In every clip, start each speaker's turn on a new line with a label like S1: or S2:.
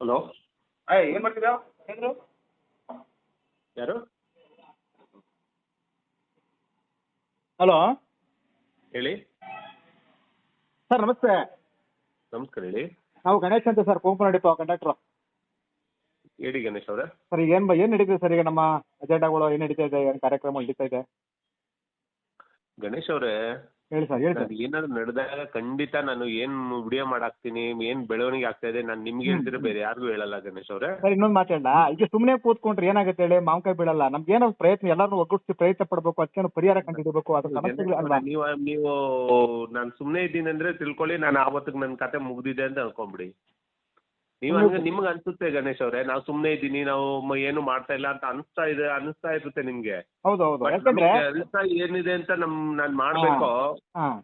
S1: Hello.
S2: ಅಯ್ಯ ಏನು ಮಾಡ್ತಿದ್ಯಾ? ಏನ್ರು
S1: ಯಾರು?
S3: ಹಲೋ.
S1: ಹೇಳಿ.
S3: ಸರ್ ನಮಸ್ತೆ.
S1: ನಮಸ್ಕಾರ ಹೇಳಿ.
S3: ನಾವು ಗಣೇಶ್ ಅಂತ ಸರ್ ಕೊಂಕಣ ಡಿಪೋ ಕಂಡಕ್ಟ್ರು.
S1: ಹೇಳಿ ಗಣೇಶ್ ಅವರೇ.
S3: ಸರ್ ಈಗ ಏನು ಏನು ನಡೀತಿದೆ ಸರ್ ಈಗ ನಮ್ಮ ಅಜೆಂಡಾಗಳು ಏನ್ ನಡೀತಾ ಇದೆ ಏನ್ ಕಾರ್ಯಕ್ರಮ ನಡೀತಾ ಇದೆ?
S1: ಗಣೇಶ್ ಅವರೇ
S3: ಹೇಳಿ ಸರ್ ಹೇಳಿ ಸರ್.
S1: ನಾನು ಏನಾದ್ರು ನಡೆದಾಗ ಖಂಡಿತ ನಾನು ಏನ್ ವಿಡಿಯೋ ಮಾಡಾಕ್ತೀನಿ ಏನ್ ಬೆಳವಣಿಗೆ ಆಗ್ತಾ ಇದೆ ನಾನು ನಿಮ್ಗೆ ಹೇಳ್ತಿದ್ರೆ ಬೇರೆ ಯಾರಿಗೂ ಹೇಳಲ್ಲ ಗಣೇಶ್ ಅವ್ರೆ.
S3: ಸರ್ ಇನ್ನೊಂದು ಮಾತಾಡಲ್ಲ ಈಗ ಸುಮ್ಮನೆ ಕೂತ್ಕೊಂಡ್ರೆ ಏನಾಗುತ್ತೆ ಹೇಳಿ? ಮಾವಿನಕಾಯಿ ಬೀಳಲ್ಲ. ನಮ್ಗೆ ಏನೋ ಪ್ರಯತ್ನ ಎಲ್ಲರೂ ಒಗ್ಗೂಡಿಸಿ ಪ್ರಯತ್ನ ಪಡಬೇಕು ಅದಕ್ಕೇನು ಪರಿಹಾರ ಕಂಡುಹಿಡಬೇಕು ಅದ್ರ ಸಮಸ್ಯೆಗಳು ಅಲ್ವಾ?
S1: ನೀವು ನೀವು ನಾನು ಸುಮ್ಮನೆ ಇದ್ದೀನಿ ಅಂದ್ರೆ ತಿಳ್ಕೊಳ್ಳಿ ನಾನು ಆವತ್ತಿಗೆ ನನ್ನ ಕತೆ ಮುಗ್ದಿದೆ ಅಂತ ಅನ್ಕೊಂಬಿಡಿ. ನೀವು ಹಂಗ ನಿಮ್ಗೆ ಅನ್ಸುತ್ತೆ ಗಣೇಶ್ ಅವರೇ ನಾವು ಸುಮ್ಮನೆ ಇದ್ದೀನಿ ನಾವು ಏನು ಮಾಡ್ತಾ ಇಲ್ಲ ಅಂತ ಅನಿಸ್ತಾ ಇದೆ ಅನಿಸ್ತಾ ಇರುತ್ತೆ ನಿಮ್ಗೆ.
S3: ಹೌದು ಹೌದು ಯಾಕಂದ್ರೆ
S1: ನಮ್ಗೆ ಏನಿದೆ ಅಂತ ನಮ್ ನಾನ್ ಮಾಡ್ಬೇಕು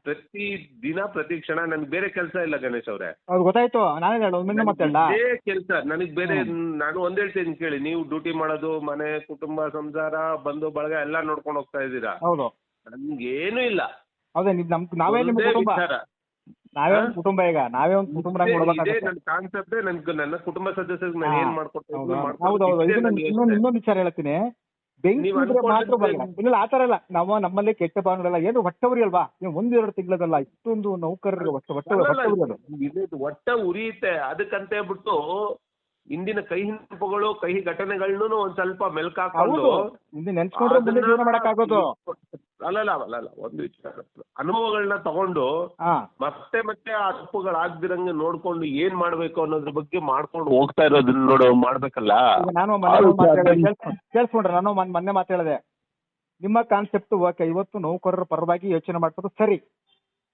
S1: ಪ್ರತಿ ದಿನ ಪ್ರತಿ ಕ್ಷಣ ನನ್ಗೆ ಬೇರೆ ಕೆಲಸ ಇಲ್ಲ ಗಣೇಶ್ ಅವ್ರೆ.
S3: ಹೌದು ಗೊತ್ತಾಯ್ತು. ನಾನೇ ಹೇಳು ಮುಂದೆ ಮಾತಾಡಲ್ಲ
S1: ಇದೇ ಕೆಲಸ ನನಗೆ ಬೇರೆ ನಾನು ಒಂದ್ ಹೇಳ್ತೀನಿ ಕೇಳಿ ನೀವು ಡ್ಯೂಟಿ ಮಾಡೋದು ಮನೆ ಕುಟುಂಬ ಸಂಸಾರ ಬಂಧು ಬಳಗ ಎಲ್ಲ ನೋಡ್ಕೊಂಡು ಹೋಗ್ತಾ ಇದ್ದೀರಾ?
S3: ಹೌದು.
S1: ನನ್ಗೇನು ಇಲ್ಲ.
S3: ಹೌದೇ ನಾವೇ
S1: ನಿಮ್
S3: ಕುಟುಂಬ. ನಾವೇ ಒಂದು ಕುಟುಂಬ ಈಗ ನಾವೇ ಒಂದು ಕುಟುಂಬ
S1: ಇದೇ-
S3: ನೋಡ್ಬೇಕಾಗುತ್ತೆ
S1: ಕಾನ್ಸೆಪ್ಟ್ ನನ್ಗೆ ನನ್ನ ಕುಟುಂಬ ಸದಸ್ಯರಿಗೆ ನಾನು
S3: ಹಾ.
S1: ಏನ್
S3: ಹೌದು? ಹೌದು ಹೌದು ಇದು
S1: ಇದ್ದೀನಿ,
S3: ಇನ್ನೊಂದು ವಿಚಾರ ಹೇಳ್ತೀನಿ. ಬೆಂಕಿ
S1: ನೀವು
S3: ಇದ್ರೆ ಮಾತ್ರ ಬರಲ್ಲ. ಇಲ್ಲ ಆತರ ಇಲ್ಲ. ನಾವು ನಮ್ಮಲ್ಲಿ ಕೆಟ್ಟ ಭಾವನೆಗಳಲ್ಲ ಏನು ಹೊಟ್ಟವರಿ ಅಲ್ವಾ? ನೀವು ಒಂದ್ ಎರಡು ತಿಂಗಳದಲ್ಲ ಇಷ್ಟೊಂದು ನೌಕರರು ಹೊಟ್ಟೆ ಹೊಟ್ಟೆ
S1: ಅಲ್ಲಲ್ಲ,
S3: ಹೊಟ್ಟವರಿ ಅದು.
S1: ಇದು ಒಟ್ಟ ಉರಿಯುತ್ತೆ. ಅದಕ್ಕಂತ ಹೇಳ್ಬಿಟ್ಟು ಇಂದಿನ ಕೈ ಹಿಂಪುಗಳು ಕೈ ಘಟನೆಗಳನ್ನೂ ಒಂದ್ ಸ್ವಲ್ಪ ಮೆಲ್ಕಾಕೊಂಡು
S3: ಮಾಡಕ್ಕಾಗೋದು.
S1: ಅಲ್ಲಲ್ಲ ಅಲ್ಲಲ್ಲ ಒಂದು ವಿಚಾರ. ಅನುಭವಗಳನ್ನ ತಗೊಂಡು ಮತ್ತೆ ಮತ್ತೆ ಆ ತಪ್ಪುಗಳಾಗ್ದಿರಂಗೆ ನೋಡ್ಕೊಂಡು ಏನ್ ಮಾಡ್ಬೇಕು ಅನ್ನೋದ್ರ ಬಗ್ಗೆ ಮಾಡ್ಕೊಂಡು ಹೋಗ್ತಾ ಇರೋದನ್ನ ನೋಡು ಮಾಡ್ಬೇಕಲ್ಲ?
S3: ನಾನು ಕೇಳಿಸ್ಕೊಂಡ್ರೆ ನಾನು ಮೊನ್ನೆ ಹೇಳಿದೆ. ನಿಮ್ಮ ಕಾನ್ಸೆಪ್ಟ್ ಓಕೆ ಇವತ್ತು ನೌಕರರ ಪರವಾಗಿ ಯೋಚನೆ ಮಾಡ್ಬೋದು. ಸರಿ.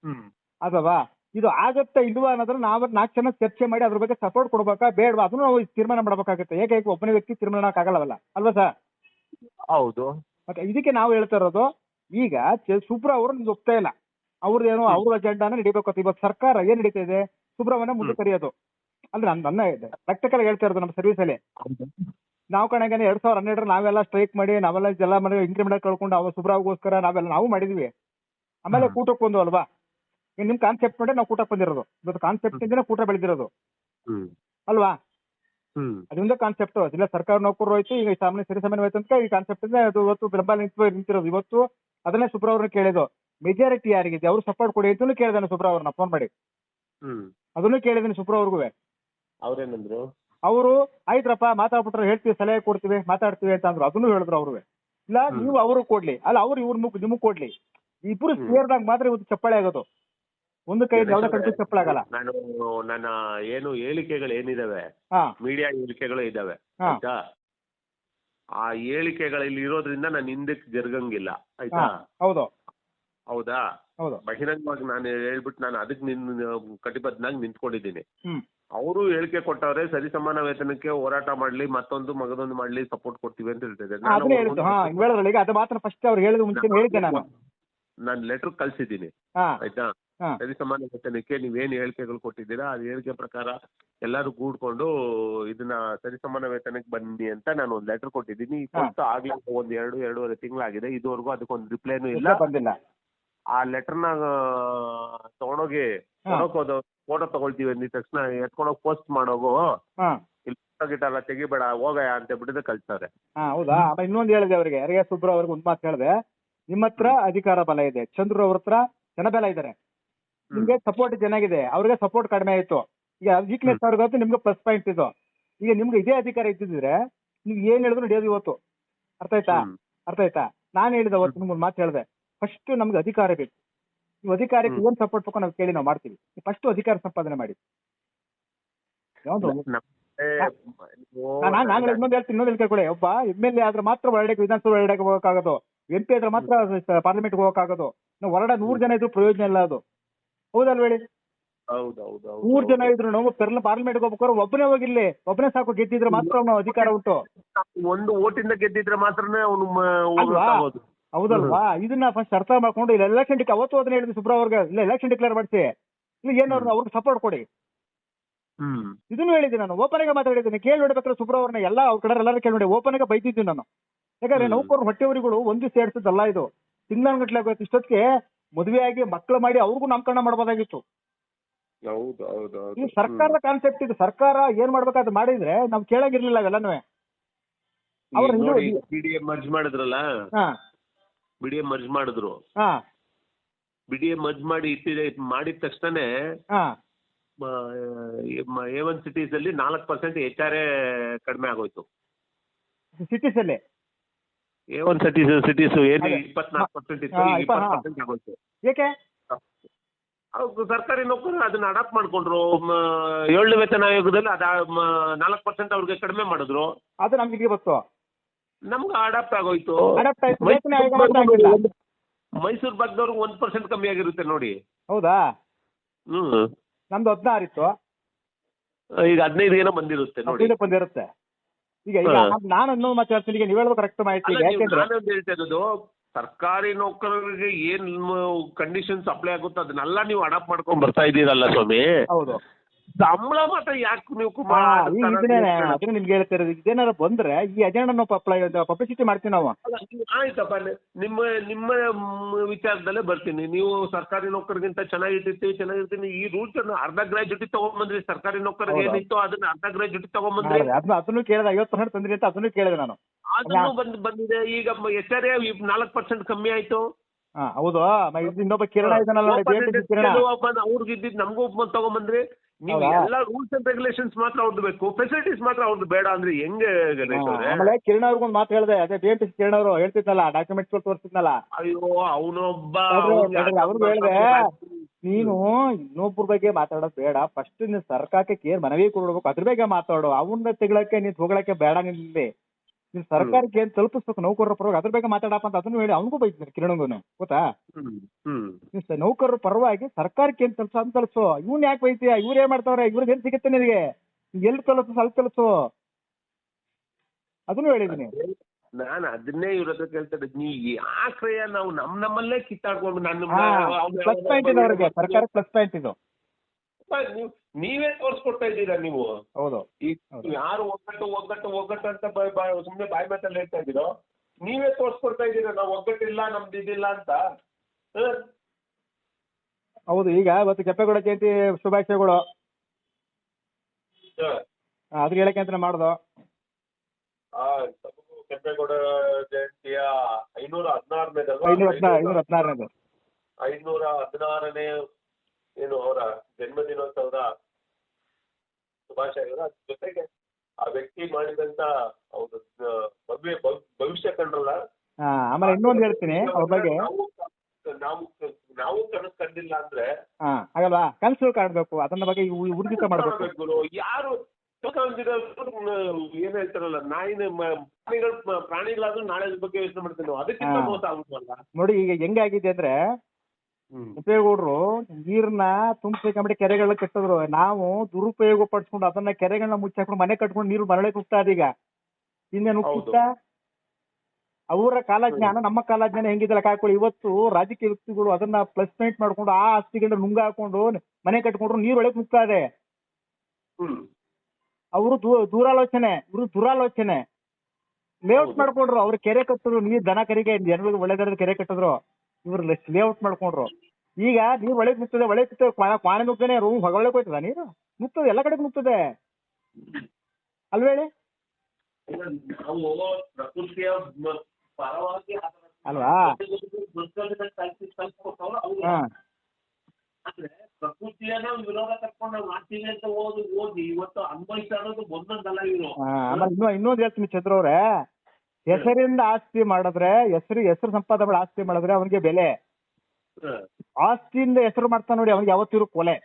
S1: ಹ್ಮ್.
S3: ಅದವಾ? ಇದು ಆಗತ್ತಾ ಇಲ್ವಾ ಅನ್ನೋದನ್ನ ನಾವು ನಾಲ್ಕು ಜನ ಚರ್ಚೆ ಮಾಡಿ ಅದ್ರ ಬಗ್ಗೆ ಸಪೋರ್ಟ್ ಕೊಡ್ಬೇಕಾ? ಬೇಡವಾ? ಅದನ್ನು ನಾವು ತೀರ್ಮಾನ ಮಾಡಬೇಕಾಗುತ್ತೆ. ಏಕೆ ಒಬ್ಬನೇ ವ್ಯಕ್ತಿ ತೀರ್ಮಾನ ಆಗಲ್ಲವಲ್ಲ? ಅಲ್ವಾ ಸರ್?
S1: ಹೌದು.
S3: ಮತ್ತೆ ಇದಕ್ಕೆ ನಾವು ಹೇಳ್ತಾ ಇರೋದು ಈಗ ಸುಬ್ರ ಅವರು ನಿಮ್ಗೆ ಒಪ್ತಾ ಇಲ್ಲ. ಅವ್ರದ್ದೇನೋ ಅವ್ರ ಅಜೆಂಡಾನ ನಡಿಬೇಕು ಇವತ್ತು ಸರ್ಕಾರ ಏನ್ ನಡೀತಾ ಇದೆ? ಸುಬ್ರಹ್ಮಣ್ಯ ಮುಂದೆ ಕರೆಯೋದು. ಅಂದ್ರೆ ನನ್ನ ನನ್ನ ಪ್ರಾಕ್ಟಿಕಲ್ ಹೇಳ್ತಾ ಇರೋದು ನಮ್ಮ ಸರ್ವಿಸ್ ಅಲ್ಲಿ. ನಾವು ಕಣಗೆ ಎರಡ್ ಸಾವಿರ ಹನ್ನೆರಡರ ನಾವೆಲ್ಲ ಸ್ಟ್ರೈಕ್ ಮಾಡಿ ನಾವೆಲ್ಲ ಎಲ್ಲ ಮಾಡಿ ಇಂಕ್ರಿಮೆಂಟ್ ಕಳ್ಕೊಂಡು ಅವ ಸುಬ್ರಾವ್ಗೋಸ್ಕರ ನಾವೆಲ್ಲ ನಾವು ಮಾಡಿದ್ವಿ. ಆಮೇಲೆ. ಕೂಟಕ್ಕೆ ಬಂದು ಅಲ್ವಾ? ನಿಮ್ ಕಾನ್ಸೆಪ್ಟ್ ನೋಡಿ ನಾವು ಕೂಟಕ್ಕೆ ಬಂದಿರೋದು. ಇವತ್ತು ಕಾನ್ಸೆಪ್ಟ್ ಇಂದ ಕೂಟ ಬೆಳೆದಿರೋದು. ಅಲ್ವಾ?
S1: ಹ್ಮ್.
S3: ಅದರಿಂದ ಕಾನ್ಸೆಪ್ಟ್ ಇಲ್ಲ ಸರ್ಕಾರ ನೌಕರರು ಹೋಯ್ತು ಈಗ ಸಾಮಾನ್ಯ ಸರಿ ಸಾಮಾನ್ಯ ಹೋಯ್ತು ಅಂತ ಈ ಕಾನ್ಸೆಪ್ಟ್ ಇಂದ ಅದು ಇವತ್ತು ಬೆಂಬಲ ನಿಂತು ನಿಂತಿರೋದು. ಇವತ್ತು ಅದನ್ನೇ ಸುಬ್ರಾ ಅವ್ರನ್ನ ಕೇಳಿದ್ರು ಮೆಜಾರಿಟಿ ಯಾರಿಗಿದೆ ಅವ್ರು ಸಪೋರ್ಟ್ ಕೊಡಿ ಅಂತಲೂ ಕೇಳಿದಾನೆ ಸುಬ್ರ ಅವ್ರನ್ನ ಫೋನ್ ಮಾಡಿ. ಅದನ್ನು ಕೇಳಿದಾನೆ ಸುಬ್ರಾ ಅವ್ರಿಗೂ.
S1: ಅವ್ರೇನಂದ್ರು?
S3: ಅವರು ಆಯ್ತ್ರಪ್ಪ ಮಾತಾಡ್ಬಿಟ್ರೆ ಹೇಳ್ತೀವಿ ಸಲಹೆ ಕೊಡ್ತೀವಿ ಮಾತಾಡ್ತೀವಿ ಅಂತ ಅಂದ್ರು. ಅದನ್ನು ಹೇಳಿದ್ರು ಅವ್ರು. ಇಲ್ಲ. ನೀವು ಅವರು ಕೊಡ್ಲಿ. ಅಲ್ಲ ಅವ್ರು ಇವ್ರ ಮುಗ್ ನಿಮಗ್ ಕೊಡ್ಲಿ. ಇಬ್ರು ಸೇರಿದಾಗ ಮಾತ್ರ ಇವತ್ತು ಚಪ್ಪಾಳೆ ಆಗೋದು. ಒಂದು ಕೈ ಯಾವುದೇ ಕಡೆ ಚಪ್ಪಳ ಆಗಲ್ಲ
S1: ನಾನು ನನ್ನ ಏನು ಹೇಳಿಕೆಗಳು ಏನಿದಾವೆ
S3: ಹಾ.
S1: ಮೀಡಿಯಾ ಹೇಳಿಕೆಗಳು ಇದಾವೆ
S3: ಹಾ.
S1: ಆಯ್ತಾ? ಆ ಹೇಳಿಕೆಗಳಲ್ಲಿ ಇರೋದ್ರಿಂದ ನಾನು ಹಿಂದಕ್ಕೆ ಜರುಗಂಗಿಲ್ಲ ಆಯ್ತಾ?
S3: ಹೌದು.
S1: ಹೌದಾ?
S3: ಹೌದು.
S1: ಬಹಿರಂಗವಾಗಿ ನಾನು ಹೇಳ್ಬಿಟ್ಟು ನಾನು ಅದಕ್ಕೆ ನಿನ್ನ ಕಟಿಬದ್ಧನಾಗಿ ನಿಂತ್ಕೊಂಡಿದ್ದೀನಿ.
S3: ಹ್ಮ್.
S1: ಅವರು ಹೇಳಿಕೆ ಕೊಟ್ಟವ್ರೆ ಸರಿ ಸಮಾನ ವೇತನಕ್ಕೆ ಹೋರಾಟ ಮಾಡ್ಲಿ ಮತ್ತೊಂದು ಮಗದೊಂದು ಮಾಡ್ಲಿ ಸಪೋರ್ಟ್ ಕೊಡ್ತೀವಿ ಅಂತ ಹೇಳ್ತಿದ್ದಾರೆ.
S3: ಹಾ, ಅದನ್ನೇ ಹೇಳಿದ್ದು ಹಾ ಹಿಂಗ್ ಹೇಳಿದ್ರಲ್ಲ ಈಗ ಅದು ಮಾತ್ರ ಫಸ್ಟ್ ಅವ್ರು ಹೇಳಿದ ಮುಂಚೆ ಹೇಳಿದ್ದೆ ನಾನು.
S1: ನಾನು ಲೆಟರ್ ಕಳ್ಸಿದ್ದೀನಿ
S3: ಹಾ.
S1: ಆಯ್ತಾ? ಸರಿ ಸಮಾನ ವೇತನಕ್ಕೆ ನೀವೇನು ಹೇಳಿಕೆಗಳು ಕೊಟ್ಟಿದ್ದೀರಾ ಆ ಹೇಳಿಕೆ ಪ್ರಕಾರ ಎಲ್ಲರೂ ಕೂಡ್ಕೊಂಡು ಇದನ್ನ ಸರಿ ಸಮಾನ ವೇತನಕ್ಕೆ ಬನ್ನಿ ಅಂತ ನಾನು ಒಂದು ಲೆಟರ್ ಕೊಟ್ಟಿದ್ದೀನಿ.
S3: ಇಷ್ಟು
S1: ಆಗ್ಲಿಲ್ಲ ಆಗ್ಲೇ ಒಂದ್ ಎರಡು ಎರಡೂವರೆ ತಿಂಗಳಾಗಿದೆ. ಇದುವರೆಗೂ ಅದಕ್ಕೊಂದ್ ರಿಪ್ಲೈನು ಇಲ್ಲ.
S3: ಬಂದಿಲ್ಲ.
S1: ಆ ಲೆಟರ್ನ ತಗೊಂಡೋಗಿ. ಕೊಡೋಕೋದು ಫೋಟೋ ತಗೊಳ್ತೀವಿ ಅಂದಿದ ತಕ್ಷಣ ಎತ್ಕೊಂಡೋಗಿ ಪೋಸ್ಟ್ ಮಾಡೋಗು ಇಲ್ಲಿ ತೆಗಿಬೇಡ ಹೋಗಯ್ಯ ಅಂತ ಬಿಟ್ಟಿದ್ರೆ ಕಳ್ಸ್ತಾರೆ.
S3: ಹಾ ಹೌದಾ? ಇನ್ನೊಂದ್ ಹೇಳಿದೆ ಅವರಿಗೆ. ಯಾರಿಗೆ ಸುಬ್ರ ಅವ್ರಿಗೆ ಒಂದು ಮಾತು ಹೇಳಿದೆ. ನಿಮ್ಮ ಹತ್ರ ಅಧಿಕಾರ ಬಲ ಇದೆ. ಚಂದ್ರು ಅವ್ರ ಹತ್ರ ಜನಬಲ ಇದ್ದಾರೆ ನಿಮ್ಗೆ ಸಪೋರ್ಟ್ ಚೆನ್ನಾಗಿದೆ. ಅವ್ರಿಗೆ ಸಪೋರ್ಟ್ ಕಡಿಮೆ ಆಯ್ತು. ಈಗ ವೀಕ್ನೆಸ್ ಅವ್ರಿಗಂತೂ ನಿಮ್ಗೆ ಪ್ಲಸ್ ಪಾಯಿಂಟ್ ಇದು. ಈಗ ನಿಮ್ಗೆ ಇದೇ ಅಧಿಕಾರ ಇದ್ದಿದ್ರೆ ನೀವು ಏನ್ ಹೇಳಿದ್ರು ನಡೆಯೋದು ಇವತ್ತು. ಅರ್ಥ ಆಯ್ತಾ. ಅರ್ಥ ಆಯ್ತಾ? ನಾನು ಹೇಳಿದ ಅವತ್ತು ನಿಮ್ಗೆ ಮಾತು ಹೇಳಿದೆ. ಫಸ್ಟ್ ನಮ್ಗೆ ಅಧಿಕಾರ ಬೇಕು. ನೀವು ಅಧಿಕಾರಕ್ಕೆ. ಏನ್ ಸಪೋರ್ಟ್ ಬೇಕು ನಾವು ಕೇಳಿ ನಾವು ಮಾಡ್ತೀವಿ. ಫಸ್ಟ್ ಅಧಿಕಾರ ಸಂಪಾದನೆ ಮಾಡಿ. ನಾನು ಇನ್ನೊಂದು ಹೇಳ್ತೀನಿ ಇನ್ನೊಂದು ಹೇಳ್ಕೊಳ್ಳಿ ಒಬ್ಬ ಎಂ ಎಲ್ ಎ ಆದ್ರೆ ಮಾತ್ರ ಹೊರಡಕ್ಕೆ ವಿಧಾನಸಭೆ ಹೊರಡಕ್ಕೆ ಹೋಗಕ್ಕಾಗೋದು. ಎಂ ಪಿ ಆದ್ರೆ ಮಾತ್ರ ಪಾರ್ಲಿಮೆಂಟ್ ಹೋಗಕ್ಕಾಗೋದು. ನಾವು ಹೊರಡ ನೂರು ಜನ ಇದ್ರು ಪ್ರಯೋಜನ ಇಲ್ಲ ಅದು. ಹೌದಲ್ವ ಹೇಳಿ ಮೂರ್ ಜನ ಇದ್ರು ನಾವು ಪೆರ್ಲ ಪಾರ್ಲಿಮೆಂಟ್ ಹೋಗ್ಬೇಕಾದ್ರೆ ಒಬ್ಬನೇ ಹೋಗಿರ್ಲಿ. ಒಬ್ಬನೇ ಸಾಕು ಗೆದ್ದಿದ್ರೆ ಮಾತ್ರ ಅಧಿಕಾರ ಉಂಟು.
S1: ಒಂದು ಓಟಿಂದ ಗೆದ್ದಿದ್ರೆ ಮಾತ್ರನೇ ಅವನು
S3: ಅಲ್ವಾ? ಹೌದಲ್ವಾ? ಇದನ್ನ ಫಸ್ಟ್ ಅರ್ಥ ಮಾಡ್ಕೊಂಡು ಇಲ್ಲ ಎಲೆಕ್ಷನ್ ಡಿಕ್ ಅವತ್ತು ಅದನ್ನ ಹೇಳಿದ್ವಿ ಸುಬ್ರ ಅವ್ರಿಗೆ. ಇಲ್ಲ ಎಲೆಕ್ಷನ್ ಡಿಕ್ಲೇರ್ ಮಾಡಿಸಿ. ಇಲ್ಲ ಏನಾದ್ರು ಅವ್ರಿಗೆ ಸಪೋರ್ಟ್ ಕೊಡಿ. ಇದನ್ನು ಹೇಳಿದ್ದೀನಿ ನಾನು. ಓಪನ್ ಆಗಿ ಮಾತಾಡಿದ್ದೀನಿ ಕೇಳಿ ನೋಡ್ಬೇಕಾದ್ರೆ ಸುಬ್ರ ಅವ್ರನ್ನ ಎಲ್ಲ ಅವ್ರ ಕಡೆ ಎಲ್ಲರೂ ಕೇಳಿ ನೋಡಿ. ಓಪನ್ ಆಗಿ ಬೈತಿದ್ದೀನಿ ನಾನು. ಯಾಕಂದ್ರೆ
S1: ನೌಕರ್
S3: ನೌಕರರು ಹೊಟ್ಟೆವರಿಗಳು ಒಂದು ಸೇರ್ಸದಲ್ಲ ಇದು. ತಿಂಗಳ ಗಟ್ಟಲೆ ಆಗೋಯ್ತು ಇಷ್ಟೊತ್ತಿಗೆ. ಮದುವೆ ಆಗಿ ಮಕ್ಕಳು ಮಾಡಿ ಅವ್ರಿಗೂ ನಾಮಕರಣ ಮಾಡಬಹುದಾಗಿತ್ತು
S1: ಹೌದು ಹೌದು
S3: ಈ
S1: ಹೌದು
S3: ಸರ್ಕಾರದ ಕಾನ್ಸೆಪ್ಟ್ ಇದು. ಸರ್ಕಾರ ಏನ್ ಮಾಡ್ಬೇಕಾದ್ ಮಾಡಿದ್ರೆ ನಾವ್ ಕೇಳಂಗಿರ್ಲಿಲ್ಲ ಅವೆಲ್ಲನೂ. ಅವ್ರು
S1: ಈಗ
S3: ಹಿಂದೂ-
S1: ನೋಡಿ ಬಿ ಡಿ ಮರ್ಜ್ ಮಾಡಿದ್ರಲ್ಲ?
S3: ಹಾ.
S1: ಬಿಡಿಎ ಮರ್ಜ್ ಮಾಡಿದ್ರು.
S3: ಹಾ.
S1: ಬಿಡಿಎ ಮರ್ಜ್ ಮಾಡಿ ಇಟ್ಟಿದೆ ಮಾಡಿದ ತಕ್ಷಣನೇ
S3: ಹಾ.
S1: ಎ ಒನ್ ಸಿಟೀಸ್ ಅಲ್ಲಿ ನಾಲ್ಕು ಪರ್ಸೆಂಟ್ ಎಚ್ ಆರ್ ಎ ಕಡಿಮೆ ಆಗೋಯ್ತು.
S3: ಸಿಟೀಸ್ ಅಲ್ಲಿ?
S1: ಎ ಒನ್ ಸಿಟೀಸ್ ಏನಿ
S3: ಏನು.
S1: ಇಪ್ಪತ್ನಾಲ್ಕು ಪರ್ಸೆಂಟ್ ಇತ್ತು ಈಗ ಇಪ್ಪತ್ತು. ಪರ್ಸೆಂಟ್ ಆಗೋಯ್ತು.
S3: ಏಕೆ
S1: ಅವ್ರು ಸರ್ಕಾರಿ ನೌಕರರು ಅದನ್ನ ಅಡಾಪ್ಟ್ ಮಾಡ್ಕೊಂಡ್ರು. ಏಳು ಏಳನೇ ವೇತನ ಆಯೋಗದಲ್ಲಿ ಅದ ನಾಲ್ಕು ಪರ್ಸೆಂಟ್ ಅವ್ರಿಗೆ ಕಡಿಮೆ ಮಾಡಿದ್ರು.
S3: ಅದು ನಮ್ಗೆ ಗೊತ್ತು.
S1: ನಮ್ಗೆ ಅಡಾಪ್ಟ್ ಆಗೋಯ್ತು. ಮೈಸೂರು ಭಾಗದವ್ರಿಗೆ ಒಂದ್ ಪರ್ಸೆಂಟ್ ಕಮ್ಮಿ ಆಗಿರುತ್ತೆ ನೋಡಿ.
S3: ಹೌದಾ?
S1: ಹ್ಮ್.
S3: ನಮ್ದು ಹದಿನಾರು ಇತ್ತು.
S1: ಈಗ ಹದಿನೈದು ಏನೋ ಬಂದಿರುತ್ತೆ ನೋಡಿ.
S3: ಬಂದಿರುತ್ತೆ. ಈಗ ಈಗ
S1: ಹಾ.
S3: ನಾನ್- ನಾನು ಇನ್ನೊಂದು ಮಾತಾಡ್ತೀನಿ ಈಗ ನೀವು ಹೇಳೋದು ಕರೆಕ್ಟ್ ಮಾಹಿತಿ
S1: ಅಲ್ಲ,
S3: ಈಗ
S1: ನೀವು
S3: ಯಾಕೆಂದ್ರೆ
S1: ಹೇಳ್ತಾ ಇರೋದು ಸರ್ಕಾರಿ ನೌಕರರಿಗೆ ಏನ್ ಕಂಡೀಷನ್ಸ್ ಅಪ್ಲೈ ಆಗುತ್ತೋ ಅದನ್ನೆಲ್ಲ ನೀವು ಅಡಾಪ್ಟ್ ಮಾಡ್ಕೊಂಡ್ ಬರ್ತಾ ಇದ್ದೀರಲ್ಲ ಸ್ವಾಮಿ
S3: ಹೌದು
S1: ಸಂಬಳ ಮಾತ್ರ ಯಾಕೆ ನೀವು
S3: ಅದನ್ನ ನಿಮ್ಗೆ ಹೇಳ್ತಿರೋದು. ಇದೇನಾದ್ರು ಬಂದ್ರೆ ಈ ಅಜೆಂಡಾ ನಾವು ಪಬ್ಲಿಸಿಟಿ ಮಾಡ್ತೀವಿ ನಾವು.
S1: ಆಯ್ತಪ್ಪ ನಿಮ್ಮ ನಿಮ್ಮ ವಿಚಾರದಲ್ಲೇ ಬರ್ತೀನಿ. ನೀವು ಸರ್ಕಾರಿ ನೌಕರಿಗಿಂತ ಚೆನ್ನಾಗಿಟ್ಟಿರ್ತೀವಿ ಚೆನ್ನಾಗಿರ್ತೀನಿ ಈ ರೂಲ್ಸ್ ಅನ್ನು ಅರ್ಧ ಗ್ರಾಜ್ಯುಟಿ ತಗೊಂಬಂದ್ರಿ. ಸರ್ಕಾರಿ ನೌಕರಿಗೆ? ಏನಿತ್ತು ಅದನ್ನ ಅರ್ಧ ಗ್ರಾಜ್ಯುಟಿ ತಗೊಂಬಂದ್ರಿ.
S3: ಮಾಡಿದೆ. ಅದನ್ನ ಅದನ್ನು ಕೇಳಿದ. ಐವತ್ತು ಪರ್ಸೆಂಟ್ ತಂದ್ರಿ ಅಂತ ಅದನ್ನು ಕೇಳಿದೆ ನಾನು.
S1: ಅದನ್ನು ಬಂದ್ ಬಂದಿದೆ. ಈಗ ಎಚ್ ಆರ್ ನಾಲ್ಕು ಪರ್ಸೆಂಟ್ ಕಮ್ಮಿ ಆಯ್ತು.
S3: ಹೌದು. ಇನ್ನೊಬ್ಬ ಕಿರಣ ಇದ್ದಾನಲ್ಲ ಕಿರಣ.
S1: ಅವ್ರಿಗೆ ಇದ್ದಿದ್ದು ನಮಗೂ ಒಬ್ಬ ತಗೊಂಬಂದ್ರಿ. ನೀವು? ಎಲ್ಲ ರೂಲ್ಸ್ ಅಂಡ್ ರೆಗ್ಯುಲೇಷನ್ಸ್ ಮಾತ್ರ ಅವ್ರದ್ದು ಬೇಕು ಫೆಸಿಲಿಟೀಸ್ ಮಾತ್ರ ಅವ್ರದ್ದು ಬೇಡ ಅಂದ್ರೆ ಹೆಂಗೆ ಗಣೇಶ್ ಅವ್ರೆ?
S3: ಆಮೇಲೆ ಕಿರಣ ಅವ್ರಿಗೊಂದು ಮಾತು ಹೇಳಿದೆ. ಅದೇ ಬಿ ಎಂ ಟಿ ಕಿರಣ ಅವರು ಹೇಳ್ತಿದ್ನಲ್ಲ ಡಾಕ್ಯುಮೆಂಟ್ಸ್ ತೋರಿಸ್ತಿದ್ನಲ್ಲ
S1: ಅಯ್ಯೋ ಅವನೊಬ್ಬ
S3: ಅವ್ರು ಹೇಳ್ದೆ ನೀನು ಇನ್ನೊಬ್ಬರ ಬಗ್ಗೆ ಮಾತಾಡೋದು ಬೇಡ. ಫಸ್ಟ್ ನೀನು ಸರ್ಕಾರಕ್ಕೆ ಕೇರ್ ಮನವಿ ಕೊಡ್ಬೇಕು. ಅದ್ರ ಬಗ್ಗೆ ಮಾತಾಡು. ಅವನ್ನ ತೆಗಳಕ್ಕೆ ನೀನ್ ಹೊಗಳಕ್ಕೆ ಬೇಡ ನಿಲ್ಲಿ ನೀನ್ ಸರ್ಕಾರಕ್ಕೆ ಏನ್ ತಲುಪಿಸ್ಬೇಕು ನೌಕರರ ಪರವಾಗಿ ಅದ್ರ ಬಗ್ಗೆ ಮಾತಾಡಪ್ಪ ಅಂತ ಅದನ್ನು ಹೇಳಿ ಅವನಿಗೂ ಬೈತೀನಿ ಕಿರಣಗೂ ಗೊತ್ತಾ? ನೀನ್ ನೌಕರರ ಪರವಾಗಿ ಸರ್ಕಾರಕ್ಕೆ ಏನ್ ತಲುಪಿಸೋ ಅಂತ ತಲುಪಿಸು. ಇವ್ನ ಯಾಕೆ ಬೈತೀಯ? ಇವ್ರು ಏನ್ ಮಾಡ್ತಾವ್ರೆ? ಇವ್ರದ್ದು ಏನ್ ಸಿಗುತ್ತೆ ನಿನಗೆ? ಎಲ್ಲಿ ತಲುಪಿಸು ಅಲ್ಲಿ ತಲುಪಿಸು. ಅದನ್ನು ಹೇಳಿದೀನಿ.
S1: ನಾನು ಅದನ್ನೇ ಇವ್ರ ಹತ್ರ ಕೇಳ್ತಾ ನೀ ಯಾಕ್ರಯ್ಯ ನಾವು ನಮ್ ನಮ್ಮಲ್ಲೇ ಕಿತ್ತಾಡ್ಕೊಂಡು ನಾನು
S3: ಹಾ ಪ್ಲಸ್ ಪಾಯಿಂಟ್ ಇದೆ ಅವ್ರಿಗೆ. ಸರ್ಕಾರ ಪ್ಲಸ್ ಪಾಯಿಂಟ್ ಇದು.
S1: ನೀವು ನೀವೇ ತೋರಿಸ್ಕೊಡ್ತಾ ಇದ್ದೀರಾ ನೀವು?
S3: ಹೌದು.
S1: ಯಾರು ಒಗ್ಗಟ್ಟು ಒಗ್ಗಟ್ಟು ಒಗ್ಗಟ್ಟು ಅಂತ ಸುಮ್ಮನೆ ಬಾಯಿ ಮಾತಲ್ಲಿ ಹೇಳ್ತಾ ಇದ್ದೀರೋ ನೀವೇ ತೋರಿಸ್ಕೊಡ್ತಾ ಇದ್ದೀರಾ ನಾವು ಒಗ್ಗಟ್ಟಿಲ್ಲ ನಮ್ದು ಇದಿಲ್ಲ ಅಂತ?
S3: ಹೌದು ಈಗ ಇವತ್ತು ಕೆಂಪೇಗೌಡ ಜಯಂತಿ ಶುಭಾಶಯಗಳು. ಅದ್ರ ಹೇಳಕ್ಕೆ ಅಂತ ಮಾಡುದು.
S1: ಕೆಂಪೇಗೌಡ ಜಯಂತಿಯ ಐನೂರ ಹದಿನಾರನೇ
S3: ಐನೂರ ಹದಿನಾರು ಐನೂರ ಹದಿನಾರನೇದು.
S1: ಐನೂರ ಹದಿನಾರನೇ ಏನು ಅವರ ಜನ್ಮದಿನೋತ್ಸವದ ಶುಭಾಶಯಗಳು ಅದ್ರ ಜೊತೆಗೆ ಆ ವ್ಯಕ್ತಿ ಮಾಡಿದಂತ ಅವ್ರ ಭವ್ಯ ಭವ್- ಭವಿಷ್ಯ ಕಂಡ್ರಲ್ಲ?
S3: ಹಾ ಆಮೇಲೆ ಇನ್ನೊಂದು ಹೇಳ್ತೀನಿ ಅವ್ರ ಬಗ್ಗೆ.
S1: ನಾವು ನಾವು ನಾವು ಕನಸು ಕಂಡಿಲ್ಲ ಅಂದ್ರೆ?
S3: ಹಾ ಆಗಲ್ವಾ ಕಾಣ್ಬೇಕು ಅದನ್ನ ಬಗ್ಗೆ ಉರ್ಜಿತ ಮಾಡ್ಬೇಕು.
S1: ಮಾಡ್ಬೇಕು ಗುರು. ಯಾರು ತಗೊಂಡಿರೋ ಏನ್ ಹೇಳ್ತಾರಲ್ಲ ನಾಯಿನ ಮ- ಪ್ರಾಣಿಗಳು ಪ್ರಾಣಿಗಳಾದ್ರೂ ನಾಳೆ ಬಗ್ಗೆ ಯೋಚನೆ ಮಾಡ್ತೀವಿ ನಾವು. ಅದಕ್ಕಿಂತ
S3: ಹಾ.
S1: ಮೋಸ ಆಗುತ್ತಲ್ಲ
S3: ನೋಡಿ ಈಗ ಹೆಂಗಾಗಿದೆ ಅಂದ್ರೆ ಕೆಂಪೇಗೌಡರು ನೀರ್ನ ತುಂಬಿಸಿ ಕೆರೆಗಳ ಕಟ್ಟಿದ್ರು. ನಾವು ದುರುಪಯೋಗ ಪಡಿಸ್ಕೊಂಡು ಅದನ್ನ ಕೆರೆಗಳನ್ನ ಮುಚ್ಚಾಕೊಂಡು ಮನೆ ಕಟ್ಕೊಂಡು ನೀರು ಮರಳೆ ಇದೆ ಈಗ ಹಿಂದೆ ನುಗ್ತಾ ಅವರ ಕಾಲಜ್ಞಾನ ನಮ್ಮ ಕಾಲಜ್ಞಾನ ಹೆಂಗಿದೆಲ್ಲ ಕಾಕೊಳ್ಳಿ ಇವತ್ತು ರಾಜಕೀಯ ವ್ಯಕ್ತಿಗಳು ಅದನ್ನ ಪ್ಲಸ್ ಪಾಯಿಂಟ್ ಮಾಡ್ಕೊಂಡು ಆ ಆಸ್ತಿಗಳನ್ನ ನುಂಗ ಹಾಕೊಂಡು ಮನೆ ಕಟ್ಕೊಂಡ್ರು ನೀರ್ ಒಳಗೆ ನುಗ್ತಾ ಇದೆ. ಅವರು ದೂರಾಲೋಚನೆ ಇವರು ದುರಾಲೋಚನೆ. ಲೇಔಟ್ ಮಾಡ್ಕೊಂಡ್ರು. ಅವ್ರು ಕೆರೆ ಕಟ್ಟಿದ್ರು ನೀರ್ ದನ ಕರಿಗೆ ಜನರಿಗೆ ಒಳ್ಳೆದಾರದ ಕೆರೆ ಕಟ್ಟಿದ್ರು. ಇವ್ರು ಲೇಔಟ್ ಮಾಡ್ಕೊಂಡ್ರು. ಈಗ ನೀರು ಒಳಗೆ ನುಗ್ತದೆ ಒಳಗೆ ನುಗ್ತದೆ ಕ್ವಾ- ಕ್ವಾಣೆ ನುಗ್ತಾನೆ ರೂಮ್ ಹೊಗಳಕ್ಕೆ ಹೋಯ್ತದ ನೀರು? ನುಗ್ತದೆ ಎಲ್ಲ ಕಡೆ ನುಗ್ತದೆ ಅಲ್ವೇಳಿ
S1: ಪ್ರಕೃತಿಯ
S3: ಅಲ್ವಾ?
S1: ಇನ್ನೊಂದ್ ವಿರೋಧ ನಾವು ಮಾಡ್ತೀವಿ ಅಂತ ಓದಿ ಓದಿ ಇವತ್ತು ಒಂದೊಂದಲ್ಲ ಇವರು.
S3: ಹೇಳ್ತೀನಿ ಚಂದ್ರ ಅವ್ರೆ. ಹೆಸರಿಂದ ಆಸ್ತಿ ಮಾಡಿದ್ರೆ ಹೆಸರು ಹೆಸರು ಸಂಪಾದನೆ ಮಾಡಿ ಆಸ್ತಿ ಮಾಡಿದ್ರೆ ಅವನಿಗೆ ಬೆಲೆ. ಆಸ್ತಿಯಿಂದ ಹೆಸರು ಮಾಡ್ತಾನೆ ನೋಡಿ ಅವನಿಗೆ ಯಾವತ್ತಿರು ಕೊಲೆ.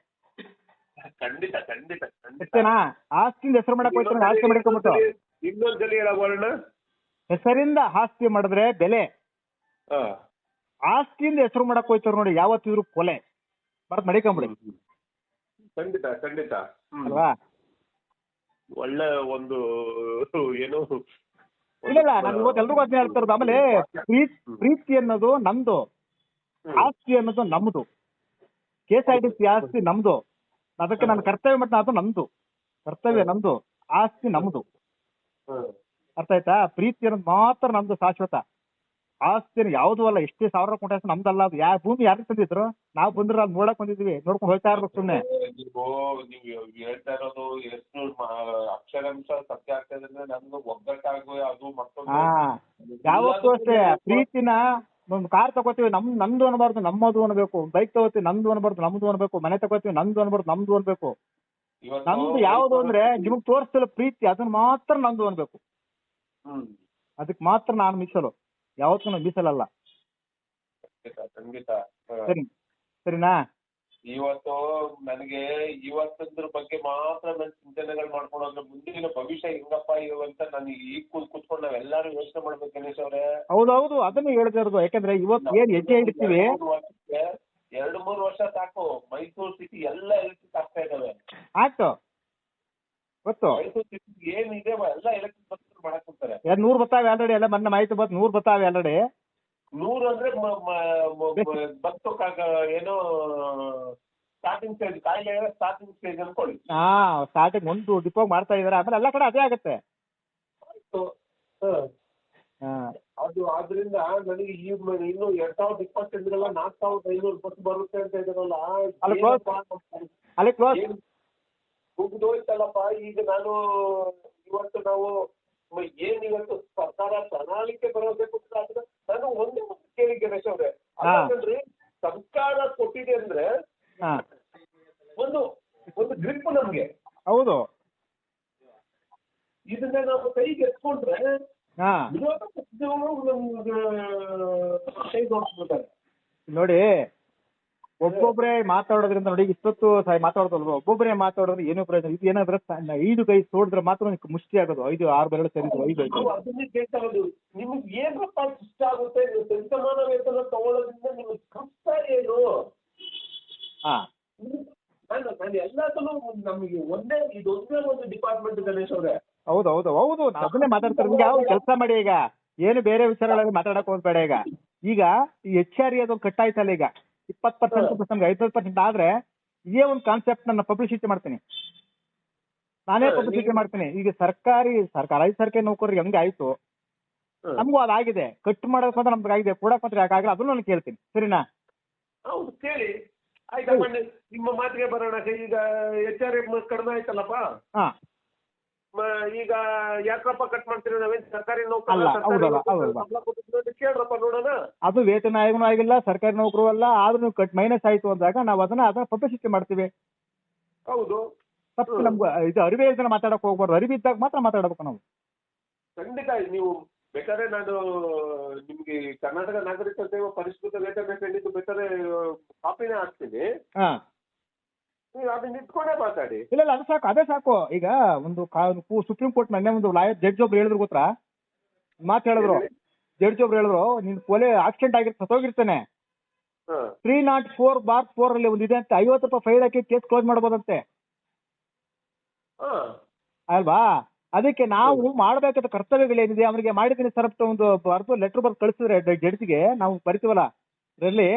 S1: ಖಂಡಿತ ಖಂಡಿತ
S3: ಅಷ್ಟೇನಾ ಆಸ್ತಿಯಿಂದ ಹೆಸರು ಮಾಡಕ್ ಹೋಯ್ತಾನೆ ಆಸ್ತಿ ಮಾಡ್ಕೊಂಬಿಟ್ಟು
S1: ಇನ್ನೊಂದ್ಸಲಿ
S3: ಹೆಸರಿಂದ ಆಸ್ತಿ ಮಾಡಿದ್ರೆ ಬೆಲೆ. ಆಸ್ತಿಯಿಂದ ಹೆಸರು ಮಾಡಕ್ ಹೋಯ್ತಾರ ನೋಡಿ ಯಾವತ್ತಿದ್ರು ಕೊಲೆ. ಬರತ್ ಮಡಿಕೊಂಬಿಡಿ.
S1: ಖಂಡಿತ ಖಂಡಿತ.
S3: ಅಲ್ವಾ?
S1: ಒಳ್ಳೆ ಒಂದು ಏನು?
S3: ಇಲ್ಲ ಇಲ್ಲ ನಾನು ಇವತ್ತು ಎಲ್ರಿಗೂ ಅದನ್ನ ಹೇಳ್ತಾ ಇರೋದು. ಆಮೇಲೆ ಪ್ರೀತಿ ಅನ್ನೋದು ನಮ್ದು ಆಸ್ತಿ ಅನ್ನೋದು ನಮ್ದು. ಕೆ ಎಸ್ ಟಿ ಸಿ ಆಸ್ತಿ ನಮ್ದು. ಅದಕ್ಕೆ ನನ್ನ ಕರ್ತವ್ಯ ಮಟ್ಟ ಅದು ನಮ್ದು. ಕರ್ತವ್ಯ ನಮ್ದು. ಆಸ್ತಿ ನಮ್ದು. ಅರ್ಥ ಆಯ್ತಾ? ಪ್ರೀತಿ ಅನ್ನೋದು ಮಾತ್ರ ನಮ್ದು ಶಾಶ್ವತ. ಆಸ್ತಿ ಯಾವ್ದು ಅಲ್ಲ. ಎಷ್ಟೇ ಸಾವಿರ ಕೋಟಿ ಆಸ್ತಿ ನಮ್ದಲ್ಲ. ಅದು ಯಾವ ಭೂಮಿ ಯಾರು ತಂದಿದ್ರು? ನಾವು ಬಂದ್ರೆ ಅದ್ ನೋಡಕ್ ಬಂದಿದ್ವಿ. ನೋಡ್ಕೊಂಡು ಹೋಗ್ತಾ ಇರ್ಬೇಕು ಸುಮ್ನೆ.
S1: ನೀವು ನೀವು ಹೇಳ್ತಾ ಇರೋದು ಎಷ್ಟು ಮ- ಅಕ್ಷರಾಂಶ ಸತ್ಯ ಆಗ್ತದೆ ಅಂದ್ರೆ ನಮ್ದು ಒಗ್ಗಟ್ಟಾಗು ಅದು ಮತ್ತೊಂದು
S3: ಯಾವತ್ತೂ ಅಷ್ಟೇ. ಪ್ರೀತಿನ ಒಂದು ಕಾರ್ ತಗೋತೀವಿ ನಮ್ ನಂದು ಅನ್ಬಾರ್ದು ನಮ್ಮದು ಅನ್ಬೇಕು ಬೈಕ್ ತಗೋತೀವಿ ನಂದು ಅನ್ಬಾರ್ದು ನಮ್ದು ಅನ್ಬೇಕು ಮನೆ ತಗೋತೀವಿ ನಂದು ಅನ್ಬಾರ್ದು ನಮ್ದು ಅನ್ಬೇಕು
S1: ಇವತ್ತು
S3: ನಮ್ದು ಯಾವ್ದು ಅಂದ್ರೆ ನಿಮಗ್ ತೋರಿಸ್ತಿಲ್ಲ ಪ್ರೀತಿ ಅದನ್ನ ಮಾತ್ರ ನಂದು ಅನ್ಬೇಕು
S1: ಹ್ಮ್.
S3: ಅದಕ್ಕೆ ಮಾತ್ರ ನಾನು ಮೀಸಲು. ಯಾವತ್ತೂ ನಾನು ಮೀಸಲಲ್ಲ.
S1: ಖಂಡಿತ ಖಂಡಿತ. ಹ.
S3: ಸರಿ ಸರಿನಾ?
S1: ಇವತ್ತು ನನಗೆ ಇವತ್ತಿನ ಬಗ್ಗೆ ಮಾತ್ರ ನನ್ನ ಚಿಂತನೆಗಳು ಮಾಡ್ಕೊಂಡು ಅಂದ್ರೆ ಮುಂದಿನ ಭವಿಷ್ಯ ಹೆಂಗಪ್ಪ ಇರುವಂತ ಅಂತ ನಾನು ಈಗ ಕೂತ್ ಕೂತ್ಕೊಂಡು ನಾವೆಲ್ಲರೂ ಯೋಚನೆ ಮಾಡ್ಬೇಕು ಗಣೇಶ್ ಅವ್ರೆ.
S3: ಹೌದೌದು ಅದನ್ನ ಹೇಳ್ತಾ ಇರೋದು. ಯಾಕಂದ್ರೆ ಇವತ್ತು ಏನ್ ಹೆಜ್ಜೆ ಇಡ್ತೀವಿ
S1: ಎರಡು ಮೂರು ವರ್ಷ ಸಾಕು. ಮೈಸೂರು ಸಿಟಿ ಎಲ್ಲ ಎಲೆಕ್ಟ್ರಿಕ್ ಆಗ್ತಾ ಇದಾವೆ.
S3: ಆಯ್ತು. ಗೊತ್ತು.
S1: ಮೈಸೂರು ಸಿಟಿ ಏನಿದೆ ಎಲ್ಲ ಎಲೆಕ್ಟ್ರಿಕ್ ಬಸ್ ಮಾಡಕ್ ಹೋಗ್ತಾರೆ.
S3: ಎರಡ್ ನೂರ್ ಬರ್ತಾವೆ ಆಲ್ರೆಡಿ ಎಲ್ಲ ಮೊನ್ನೆ ಮಾಹಿತಿ ಬಂತು ನೂರ್ ಬರ್ತಾವೆ ಆಲ್ರೆಡಿ
S1: ನೂರು ಅಂದ್ರೆ ಕಾಗ- ಏನೋ ಸ್ಟಾರ್ಟಿಂಗ್ ಸ್ಟೇಜ್ ಕಾಯಿಲೆ ಸ್ಟಾರ್ಟಿಂಗ್ ಸ್ಟೇಜ್ ಅನ್ಕೊಳ್ಳಿ
S3: ಹಾ ಸ್ಟಾರ್ಟಿಂಗ್ ಒಂದು ಡಿಪೋ ಮಾಡ್ತಾ ಇದಾರೆ ಆಮೇಲೆ ಎಲ್ಲ ಕಡೆ ಅದೇ ಆಗುತ್ತೆ.
S1: ಅದು ಆದ್ರಿಂದ ನನಗೆ ಈ ಮ- ಇನ್ನು ಎರಡ್ ಸಾವಿರದ ಇಪ್ಪತ್ತೆಂಟರಲ್ಲ ನಾಲ್ಕು ಸಾವಿರದ ಐನೂರು ಬಸ್ ಬರುತ್ತೆ ಅಂತ ಇದಾರಲ್ಲ
S3: ಅಲ್ಲಿ close.
S1: ಏನಪ್ಪಾ
S3: ಅಲ್ಲಿ ಕ್ಲೋಸ್
S1: ಮುಗ್ದೋಯ್ತಲ್ಲಪ್ಪ ಈಗ ನಾನು ಇವತ್ತು ನಾವು ಮ- ಏನ್ ಇವತ್ತು ಸರ್ಕಾರ ಪ್ರಣಾಳಿಕೆ ಬರಬೇಕು ಅಂತ ಆದ್ರೆ ನಾನು ಒಂದೇ ಒಂದು ಕೇಳಿ ಗಣೇಶ್ ಅವ್ರೆ.
S3: ಹಾ.
S1: ಸರ್ಕಾರ ಕೊಟ್ಟಿದೆ ಅಂದ್ರೆ
S3: ಹಾ.
S1: ಒಂದು ಒಂದು ಗ್ರಿಪ್ ನಮ್ಗೆ.
S3: ಹೌದು.
S1: ಇದನ್ನ ನಾವು ಕೈಗೆ ಎತ್ಕೊಂಡ್ರೆ
S3: ಹಾ.
S1: ಕೈ ನೋಡ್ಬಿಡ್ತಾರೆ
S3: ನೋಡಿ ಒಬ್ಬೊಬ್ರೇ ಮಾತಾಡೋದ್ರಿಂದ ನೋಡಿ ಇಷ್ಟೊತ್ತು ಸ- ಮಾತಾಡೋದಲ್ವ ಒಬ್ಬೊಬ್ರೇ ಮಾತಾಡೋದ್ರೆ ಏನೋ ಪ್ರಯೋಜನ ಇದು ಏನಾದ್ರೆ ಐದು ಕೈ ತೋಡಿದ್ರೆ ಮಾತ್ರ ಮುಷ್ಟಿ ಆಗೋದು. ಐದು ಆರು ಬೆರಳು ಸೇರಿದ್ರು ಐದು ಐದು
S1: ನಿಮ್ಗೆ ಏನಪ್ಪ ಇಷ್ಟ ಆಗುತ್ತೆ? ನೀವು ವೇತನ ತಗೊಳ್ಳೋದ್ರಿಂದ ನಿಮಗೆ ಕಷ್ಟ ಏನು
S3: ಹಾ
S1: ನಾನು ನಾನು ಎಲ್ಲದಲ್ಲೂ ನಮಗೆ ಒಂದೇ ಇದೊಂದೇ ಒಂದು ಡಿಪಾರ್ಟ್ಮೆಂಟ್ ಗಣೇಶ್ ಅವ್ರೆ.
S3: ಹೌದು ಹೌದು ಹೌದು. ಅದನ್ನೇ ಮಾತಾಡ್ತಾರೆ ನಿಮ್ಗೆ ಯಾವ ಕೆಲಸ ಮಾಡಿ ಈಗ? ಏನು ಬೇರೆ ವಿಚಾರಗಳಲ್ಲಿ ಮಾತಾಡಕ್ ಹೋಗ್ಬೇಡ ಈಗ. ಈಗ ಈ ಎಚ್ ಆರ್ ಅದು ಕಟ್ಟಾಯ್ತಲ್ಲ ಈಗ. ಇಪ್ಪತ್ ಪರ್ಸೆಂಟ್ ಐವತ್ತು ಪರ್ಸೆಂಟ್ ಆದ್ರೆ ಇದೇ ಒಂದು ಕಾನ್ಸೆಪ್ಟ್ ನನ್ನ ಪಬ್ಲಿಸಿಟಿ ಮಾಡ್ತೀನಿ. ನಾನೇ ಪಬ್ಲಿಸಿಟಿ ಮಾಡ್ತೀನಿ. ಈಗ ಸರ್ಕಾರಿ ಸರ್ಕಾರ ಐದು ಸರ್ಕಾರಿ ನೌಕರರಿಗೆ ಹೆಂಗ ಆಯ್ತು? ನಮಗೂ ಅದಾಗಿದೆ ಕಟ್ ಮಾಡೋದ್ ಮಾತ್ರ ನಮ್ಗೆ ಆಗಿದೆ. ಕೊಡಕ್ ಮಾತ್ರ ಯಾಕಾಗಲ್ಲ. ಅದನ್ನು ನಾನು ಕೇಳ್ತೀನಿ. ಸರಿನಾ?
S1: ಹೌದು ಕೇಳಿ. ಆಯ್ತಪ್ಪ ನಿಮ್ಮ ಮಾತಿಗೆ ಬರೋಣ. ಈಗ ಎಚ್ ಆರ್ ಎಫ್ ಕಡಿಮೆ ಆಯ್ತಲ್ಲಪ್ಪ?
S3: ಹಾ.
S1: ಈಗ ಯಾಕಪ್ಪ ಕಟ್ ಮಾಡ್ತೀರಿ ನಾವೇನ್ ಸರ್ಕಾರಿ ನೌಕರ ನೌಕರರು ಕೇಳ್ರಪ್ಪ ನೋಡೋಣ.
S3: ಅದು ವೇತನ ಆಯೋಗನೂ ಆಗಿಲ್ಲ ಸರ್ಕಾರಿ ನೌಕರು ಅಲ್ಲ ಆದ್ರೂ ಕಟ್ ಮೈನಸ್ ಆಯ್ತು ಅಂದಾಗ ನಾವು ಅದನ್ನ ಅದನ್ನ ಪಬ್ಲಿಸಿಟಿ ಮಾಡ್ತೀವಿ.
S1: ಹೌದು.
S3: ತಪ್ಪು. ನಮ್ಗೆ ಇದು ಅರಿವೇ ಇದನ್ನ ಮಾತಾಡಕ್ ಹೋಗ್ಬಾರ್ದು. ಅರಿವಿದ್ದಾಗ ಮಾತ್ರ ಮಾತಾಡ್ಬೇಕು ನಾವು.
S1: ಖಂಡಿತ ನೀವು ಬೇಕಾದ್ರೆ ನಾನು ನಿಮ್ಗೆ ಕರ್ನಾಟಕ ನಾಗರಿಕ ಸೇವಾ ಪರಿಷ್ಕೃತ ವೇತನ ಖಂಡಿತ ಬೇಕಾದ್ರೆ ಕಾಪಿನೇ ಹಾಕ್ತೀನಿ.
S3: ಹಾ.
S1: ನೀವು ಅದನ್ನ ಇಟ್ಕೊಂಡೇ ಮಾತಾಡಿ.
S3: ಇಲ್ಲ ಇಲ್ಲ ಅದು ಸಾಕು ಅದೇ ಸಾಕು. ಈಗ ಒಂದು ಸುಪ್ರೀಂ ಕೋರ್ಟ್ ನನ್ನೆ ಒಂದು ಲಾಯರ್ ಜಡ್ಜ್ ಒಬ್ರು ಹೇಳಿದ್ರು ಗೊತ್ತಾ? ಮಾತು ಹೇಳಿದ್ರು. ಜಡ್ಜ್ ಒಬ್ರು ಹೇಳಿದ್ರು ನಿನ್ ಕೊಲೆ ಆಕ್ಸಿಡೆಂಟ್ ಆಗಿರ್ ಸತ್ತೋಗಿರ್ತಾನೆ three naught four bar four ಅಲ್ಲಿ ಒಂದು ಇದೆ ಅಂತ ಐವತ್ತು ರೂಪಾಯಿ ಫೈಲ್ ಹಾಕಿ ಕೇಸ್ ಕ್ಲೋಸ್ ಮಾಡ್ಬೋದಂತೆ.
S1: ಹಾ.
S3: ಅಲ್ವಾ? ಅದಕ್ಕೆ ನಾವು ಮಾಡಬೇಕಾದ ಕರ್ತವ್ಯಗಳೇನಿದೆ ಅವರಿಗೆ ಮಾಡಿದ್ದೀನಿ ಸರ್ ಒಂದು ಬರ್ದು ಲೆಟರ್ ಬರ್ದು ಕಳಿಸಿದ್ರೆ ಜಡ್ಜ್ಗೆ ನಾವು ಬರಿತೀವಲ್ಲ? ಅದರಲ್ಲಿ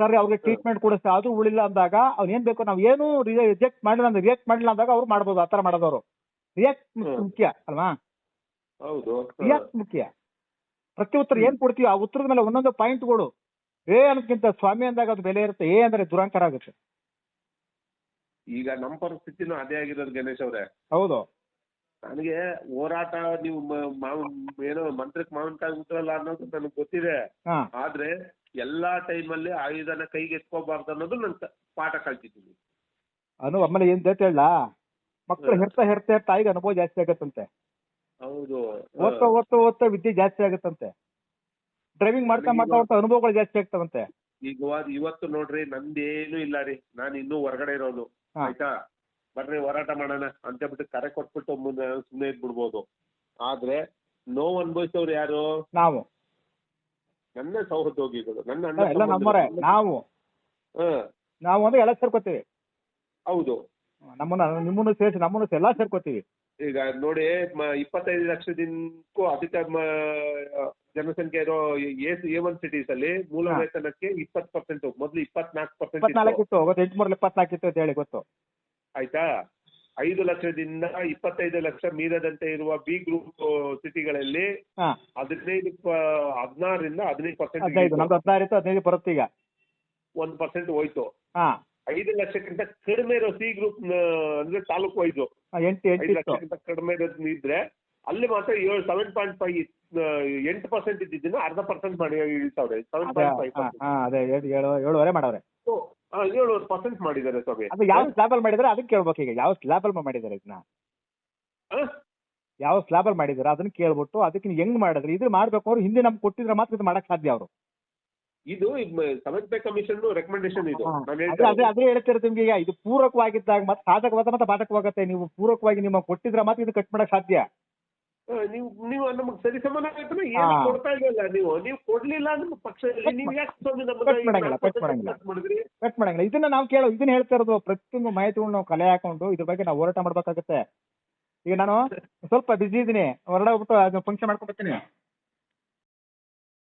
S3: ಸರ್ ಅವ್ರಿಗೆ ಟ್ರೀಟ್ಮೆಂಟ್ ಕೊಡಿಸ್ತಾ ಅದು ಉಳಿಲ್ಲ ಅಂದಾಗ ಅವ್ನು ಏನ್ ಬೇಕು ನಾವು ಏನು ರಿಜೆಕ್ಟ್ ಮಾಡಿಲ್ಲ ಅಂದ್ರೆ ರಿಯಾಕ್ಟ್ ಮಾಡಿಲ್ಲ ಅಂದಾಗ ಅವ್ರು ಮಾಡ್ಬೋದು ಆತರ ಮಾಡೋದವ್ರು. ರಿಯಾಕ್ಟ್ ಮುಖ್ಯ ಅಲ್ವಾ?
S1: ಹೌದು.
S3: ರಿಯಾಕ್ಟ್ ಮುಖ್ಯ. ಪ್ರತಿ ಉತ್ತರ ಏನ್ ಕೊಡ್ತೀವಿ ಆ ಉತ್ತರದ ಮೇಲೆ ಒಂದೊಂದು ಪಾಯಿಂಟ್ಗಳು ಏ ಅನ್ನೋದಕ್ಕಿಂತ ಸ್ವಾಮಿ ಅಂದಾಗ ಅದು ಬೆಲೆ ಇರುತ್ತೆ ಏ ಅಂದ್ರೆ ದುರಂಕಾರ ಆಗುತ್ತೆ.
S1: ಈಗ ನಮ್ಮ ಪರಿಸ್ಥಿತಿನೂ ಅದೇ ಆಗಿರೋದು ಗಣೇಶ್ ಅವರೇ.
S3: ಹೌದು.
S1: ನನಗೆ ಹೋರಾಟ ನೀವು ಮ- ಮಾವ್- ಏನೋ ಮಂತ್ರಕ್ಕೆ ಮಾವಿನಕಾಯಿ ಉತ್ತರಲ್ಲ ಅನ್ನೋದು ನನಗೆ ಗೊತ್ತಿದೆ.
S3: ಹಾ.
S1: ಆದ್ರೆ ಎಲ್ಲಾ ಟೈಮಲ್ಲಿ ಆಯುಧನ ಕೈಗೆ ಎತ್ಕೋಬಾರ್ದು ಅನ್ನೋದು ನನ್ ತ- ಪಾಠ ಕಲ್ತಿದ್ದೀನಿ.
S3: ಅನು ಆಮೇಲೆ ಏನ್ ಅಂತ ಹೇಳ ಮಕ್ಕಳು
S1: ಹ್ಮ್.
S3: ಹೆರ್ತಾ ಹೆರ್ತಾ ಹೆರ್ತಾ ಈಗ ಅನುಭವ ಜಾಸ್ತಿ ಆಗತ್ತಂತೆ.
S1: ಹೌದು.
S3: ಓದ್ತಾ ಓದ್ತಾ ಓದ್ತಾ ವಿದ್ಯೆ ಜಾಸ್ತಿ ಆಗತ್ತಂತೆ. ಡ್ರೈವಿಂಗ್ ಮಾಡ್ತಾ ಮಾಡ್ತಾ ಮಾಡ್ತಾ ಅನುಭವಗಳು ಜಾಸ್ತಿ ಆಗ್ತಾವಂತೆ.
S1: ಈಗ ಇವತ್ತು ನೋಡ್ರಿ ನಂದೇನು ಇಲ್ಲ ರೀ. ನಾನು ಇನ್ನೂ ಹೊರಗಡೆ ಇರೋದು.
S3: ಹಾ.
S1: ಆಯ್ತಾ? ಬರ್ರಿ ಹೋರಾಟ ಮಾಡೋಣ ಅಂತ ಬಿಟ್ಟು ಕರೆ ಕೊಟ್ಬಿಟ್ಟು ಮುಂದೆ ಸುಮ್ಮನೆ ಇದ್ಬಿಡ್ಬೋದು. ಆದ್ರೆ ನೋವು ಅನುಭವಿಸೋರು ಯಾರು?
S3: ನಾವು.
S1: ನನ್ನ ಸಹೋದ್ಯೋಗಿಗಳು ನನ್ನ ಅಣ್ಣ
S3: ಎಲ್ಲ ನಮ್ಮವರೇ ನಾವು.
S1: ಹಾ.
S3: ನಾವು ಅಂದ್ರೆ ಎಲ್ಲ ಸೇರ್ಕೋತೀವಿ.
S1: ಹೌದು.
S3: ನಮ್ಮನ್ನ ನಿಮ್ಮನ್ನು ಸೇರಿಸಿ ನಮ್ಮನ್ನು ಎಲ್ಲ ಸೇರ್ಕೋತೀವಿ.
S1: ಈಗ ನೋಡಿ ಮ- ಇಪ್ಪತ್ತೈದು ಲಕ್ಷದಿಂದಕ್ಕೂ ಅಧಿಕ ಮ- ಜನಸಂಖ್ಯೆ ಇರೋ ಎ ಎ ಒನ್ ಸಿಟೀಸ್ ಅಲ್ಲಿ ಮೂಲ
S3: ಹಾ.
S1: ವೇತನಕ್ಕೆ ಇಪ್ಪತ್ತು ಪರ್ಸೆಂಟ್ ಮೊದಲು ಇಪ್ಪತ್ನಾಲ್ಕು ಪರ್ಸೆಂಟ್
S3: ಇಪ್ಪತ್ನಾಲ್ಕು ಇತ್ತು. ಗೊತ್ತು ಮೂರಲ್ಲಿ ಇಪ್ಪತ್ನಾಲ್ಕು ಇತ್ತು ಅಂತ ಹೇಳಿ ಗೊತ್ತು.
S1: ಆಯ್ತಾ? ಐದು ಲಕ್ಷದಿಂದ ಇಪ್ಪತ್ತೈದು ಲಕ್ಷ ಮೀರದಂತೆ ಇರುವ ಬಿ ಗ್ರೂಪ್ ಸಿಟಿಗಳಲ್ಲಿ ಹದಿನೈದು ಹದಿನಾರರಿಂದ ಹದಿನೈದು
S3: ಹದಿನೈದು
S1: ಪರ್ಸೆಂಟ್
S3: ನಮ್ದು ಹದಿನಾರು ಇತ್ತು ಹದಿನೈದು ಬರುತ್ತೆ ಈಗ
S1: ಒಂದು ಪರ್ಸೆಂಟ್ ಹೋಯ್ತು.
S3: ಹಾ.
S1: ಐದು ಲಕ್ಷಕ್ಕಿಂತ ಕಡಿಮೆ ಇರೋ ಸಿ ಗ್ರೂಪ್ ಅಂದ್ರೆ ತಾಲೂಕು ವೈಸು.
S3: ಎಂಟು ಎಂಟು
S1: ಐದು
S3: ಇತ್ತು.
S1: ಲಕ್ಷಕ್ಕಿಂತ ಕಡಿಮೆ ಇರೋದ್ ಇದ್ರೆ ಅಲ್ಲಿ ಮಾತ್ರ ಏಳು ಸೆವೆನ್ ಪಾಯಿಂಟ್ ಫೈವ್ ಎಂಟು ಪರ್ಸೆಂಟ್ ಇದ್ದಿದ್ದನ್ನ ಅರ್ಧ ಪರ್ಸೆಂಟ್ ಮಾಡಿ ಇಳ್ತಾವ್ರೆ ಸೆವೆನ್
S3: ಅದೇ
S1: ಪಾಯಿಂಟ್ ಫೈವ್
S3: ಹಾ, ಹಾ ಅದೇ ಏಳು ಏಳು ಏಳುವರೆ ಮಾಡವ್ರೆ.
S1: ಏಳುವರೆ ಪರ್ಸೆಂಟ್ ಮಾಡಿದ್ದಾರೆ ಸ್ವಾಮಿ
S3: ಅದು ಯಾವ ಸ್ಲ್ಯಾಬ್ ಅಲ್ಲಿ ಮಾಡಿದಾರೆ ಅದನ್ನ ಕೇಳ್ಬೇಕು ಈಗ. ಯಾವ ಸ್ಲ್ಯಾಬ್ ಅಲ್ಲಿ ಮಾಡಿದಾರೆ ಇದನ್ನ? ಯಾವ ಸ್ಲ್ಯಾಬ್ ಅಲ್ಲಿ ಮಾಡಿದಾರೆ ಅದನ್ನ ಕೇಳ್ಬಿಟ್ಟು ಅದಕ್ಕೆ ಹೆಂಗ್ ಮಾಡಿದ್ರೆ? ಇದು ಮಾಡ್ಬೇಕು ಅವ್ರು ಹಿಂದೆ ನಮ್ಗೆ ಕೊಟ್ಟಿದ್ರೆ ಮಾತ್ರ ಇದು ಮಾಡಕ್ ಸಾಧ್ಯ ಅವರು.
S1: ಇದು ಪೇ ಕಮಿಷನ್ ರೆಕಮೆಂಡೇಶನ್ ಇದು.
S3: ಅದೇ ಅದೇ ಹೇಳ್ತಿರೋದು ನಿಮ್ಗೆ ಈಗ. ಇದು ಪೂರಕವಾಗಿದ್ದಾಗ ಮತ್ತೆ ಸಾಧಕವಾದ ಮತ್ತೆ ಬಾಧಕವಾಗುತ್ತೆ. ನೀವು ಪೂರಕವಾಗಿ ನಿಮ್ಮ ಕೊಟ್ಟಿದ್ರೆ ಮಾತ್ರ ಇದು ಕಟ್ ಮಾಡಕ್ ಸಾಧ್ಯ.
S1: ನೀವು ನೀವು ನಮಗೆ ಸರಿ ಸಮಾನ ಆಯ್ತು ಏನು
S3: ಹಾ.
S1: ಕೊಡ್ತಾ ಇಲ್ಲಲ್ಲ ನೀವು? ನೀವು ಕೊಡ್ಲಿಲ್ಲ ನಮ್ಮ ಪಕ್ಷ ನೀವು ಯಾಕೆ ಸ್ವಾಮಿ ನಮ್ಮನ್ನ
S3: ಕಟ್ ಮಾಡಂಗಿಲ್ಲ, ಕಟ್ ಮಾಡಂಗಿಲ್ಲ.
S1: ಕಟ್ ಮಾಡಿದ್ರಿ?
S3: ಕಟ್ ಮಾಡಂಗಿಲ್ಲ. ಇದನ್ನ ನಾವು ಕೇಳೋ ಇದನ್ನ ಹೇಳ್ತಾ ಇರೋದು ಪ್ರತಿಯೊಂದು ಮಾಹಿತಿಗಳನ್ನ ನಾವು ಕಲೆ ಹಾಕೊಂಡು ಇದ್ರ ಬಗ್ಗೆ ನಾವು ಹೋರಾಟ ಮಾಡ್ಬೇಕಾಗತ್ತೆ. ಈಗ ನಾನು ಸ್ವಲ್ಪ ಬಿಸಿ ಇದ್ದೀನಿ ಹೊರಗಡೆ ಹೋಗ್ಬಿಟ್ಟು ಫಂಕ್ಷನ್ ಮಾಡ್ಕೊಂಡ್ ಬರ್ತೀನಿ.